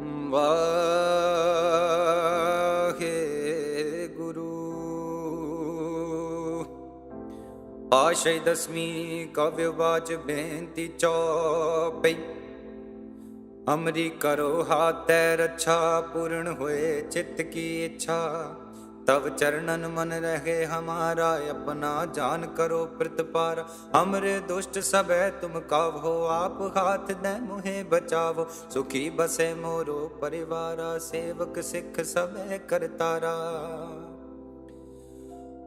ਵਾਹਿਗੁਰੂ ਆਸ਼ੇ ਦਸਮੀ ਕਵਿ ਬਾਚ ਬੇਨਤੀ ਚੌਪਈ। ਅਮਰੀ ਕਰੋ ਹਾਤੈ ਰੱਛਾ, ਪੂਰਨ ਹੋਏ ਚਿੱਤ ਕੀ ਇੱਛਾ। ਤਬ ਚਰਨਨ ਮਨ ਰਹੇ ਹਮਾਰਾ, ਆਪਣਾ ਜਾਨ ਕਰੋ ਪ੍ਰਤਪਾਰ ਹਮਰੇ ਦੁਸ਼ਟ ਸਭੈ ਤੁਮ ਕਾਵੋ, ਆਪ ਹਾਥ ਦੇ ਮੁਹੇ ਬਚਾਵੋ। ਸੁਖੀ ਬਸੇ ਮੋਰੋ ਪਰਿਵਾਰਾ, ਸੇਵਕ ਸਿੱਖ ਸਭੈ ਕਰਤਾਰਾ।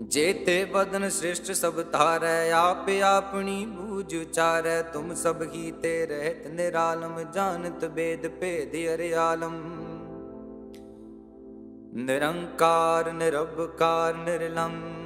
ਜੇਤੇ ਬਦਨ ਸ੍ਰਿਸ਼ਟ ਸਭ ਧਾਰੈ, ਆਪ ਆਪਣੀ ਬੂਝ ਉਚਾਰੈ, ਤੁਮ ਸਭ ਹੀ ਤੇ ਰਹਿਤ ਨਿਰਾਲਮ, ਜਾਣਤ ਬੇਦ ਭੇਦ ਅਰਿਆਲਮ ਨਿਰੰਕਾਰ ਨਿਰਭਕਾਰ ਨਿਰਲੰਭ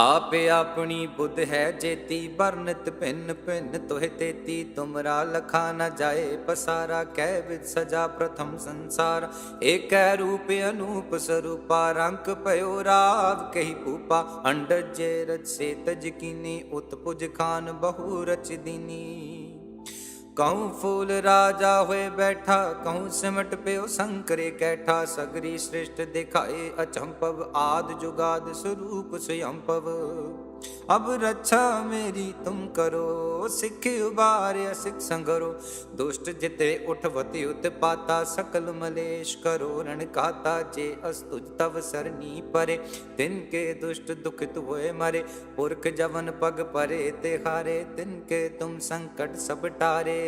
ਆਪੇ ਆਪਣੀ ਬੁੱਧ ਹੈ ਜੇਤੀ ਬਰਨਤ ਭਿੰਨ ਭਿੰਨ ਤੋਹਿ ਤੇਤੀ। ਤੁਮਰਾ ਲਖਾ ਨ ਜਾਏ ਪਸਾਰਾ, ਕਹਿ ਵਿਦ ਸਜਾ ਪ੍ਰਥਮ ਸੰਸਾਰ। ਏਕੈ ਰੂਪ ਅਨੂਪ ਸਰੂਪਾ ਰੰਕ ਭਇਓ ਰਾਵ ਕਹੀ ਭੂਪਾ। ਅੰਡਜ ਜੇ ਰਚ ਸੇ ਤਜ ਕੀਨੀ ਉਤਪੁਜ ਖਾਨ ਬਹੁ ਰਚ ਦੀਨੀ। ਕਹੂੰ ਫੂਲ ਰਾਜਾ ਹੋਏ ਬੈਠਾ ਕਹੂੰ ਸਿਮਟ ਪਿਓ ਸੰਕਰੇ ਕੈਠਾ, ਸਗਰੀ ਸ੍ਰਿਸ਼ਟ ਦਿਖਾਏ ਅਚੰਪਵ ਆਦ ਜੁਗਾਦ ਸਰੂਪ ਸਯੰਪਵ ਅਬ ਰੱਛਾ ਮੇਰੀ ਤੁਮ ਕਰੋ, ਸਿੱਖ ਉਬਾਰਿਆ ਸਿੱਖ ਸੰਗਰੋ, ਦੁਸ਼ਟ ਜਿਤੇ ਉਠਵਤੀ ਉਤਪਾਤਾ ਸਕਲ ਮਲੇਸ਼ ਕਰੋ, ਰਣ ਕਾਤਾ, ਜੇ ਅਸਤੁਜ ਤਵ ਸਰਨੀ ਪਰੇ। ਤਿਨ ਕੇ ਦੁਸ਼ਟ ਦੁਖਿਤ ਹੋਏ ਮਰੇ, ਪੁਰਖ ਜਵਨ ਪਗ ਪਰੇ ਤੇ ਹਾਰੇ ਤਿਨ ਕੇ ਤੁਮ ਸੰਕਟ ਸਭ ਟਾਰੇ।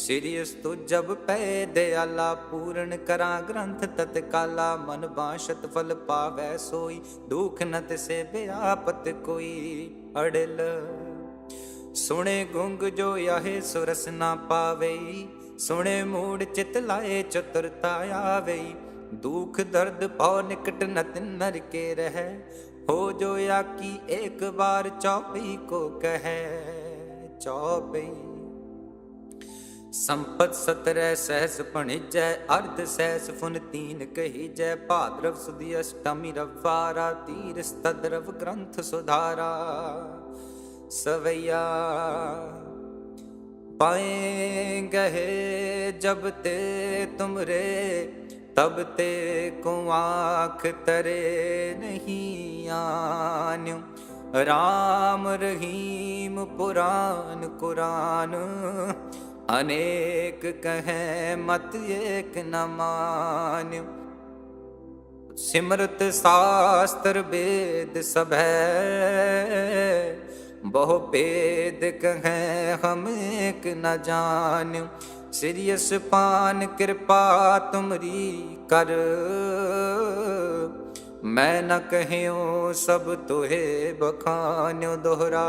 ਸਿਰਿਯਸ ਤੋ ਜਬ ਪੈ ਦਿਆਲਾ, ਪੂਰਨ ਕਰਾਂ ਗ੍ਰੰਥ ਤਤਕਾਲਾ, ਮਨ ਬਾਸ਼ਤ ਫਲ ਪਾਵੈ ਸੋਈ, ਦੁਖ ਨ ਤਿਸੇ ਬਿਆਪਤ ਕੋਈ ਅੜਲ। ਸੁਣੇ ਗੁੰਗ ਜੋ ਆਹੇ ਸੁਰਸ ਨਾ ਪਾਵੇ ਸੁਣੇ ਮੂੜ ਚਿਤ ਲਾਏ ਚਤੁਰਤਾ ਆਵੇ ਦੁਖ ਦਰਦ ਪਉ ਨਿਕਟ ਨਤ ਨਰ ਕੇ ਰਹਿ, ਹੋ ਜੋ ਆਕੀ ਇੱਕ ਬਾਰ ਚੌਪਈ ਕੋ ਕਹੈ, ਚੌਪਈ। ਸੰਪਤ ਸਤਰੈ ਸਹਿਸ ਭਣਿਜੈ, ਅਰਧ ਸਹਿਸ ਫੁਨ ਤੀਨ ਕਹੀਜੈ, ਭਾਦਰਵ ਸੁਦੀ ਅਸ਼ਟਮੀ ਰਵਾਰਾ ਤੀਰ ਸਤਦਰਵ ਗ੍ਰੰਥ ਸੁਧਾਰਾ। ਸਵਈਆ ਪਾਏ ਗਏ ਜਬ ਤੇ ਤੁਮਰੇ, ਤਬ ਤੇ ਕੋ ਆਖ ਤਰੇ ਨਹੀਂ ਆਨਿਓ ਰਾਮ ਰਹੀਮ ਪੁਰਾਨ ਕੁਰਾਨ ਅਨੇਕ ਕਹੈ ਮਤ ਏਕ ਨ ਮਾਨਿਓ ਸਿਮਰਤ ਸਾਸਤਰ ਵੇਦ ਸਭੈ, ਬਹੁ ਭੇਦ ਕਹੈ ਹਮ ਏਕ ਨ ਜਾਣਿ ਸਿਰਿਯਸ ਪਾਨ ਕਿਰਪਾ ਤੁਮਰੀ ਕਰ। ਮੈਂ ਨ ਕਹਿਓ ਸਭ ਤੋਹੇ ਬਖਾਨਿਓ ਦੋਹਰਾ।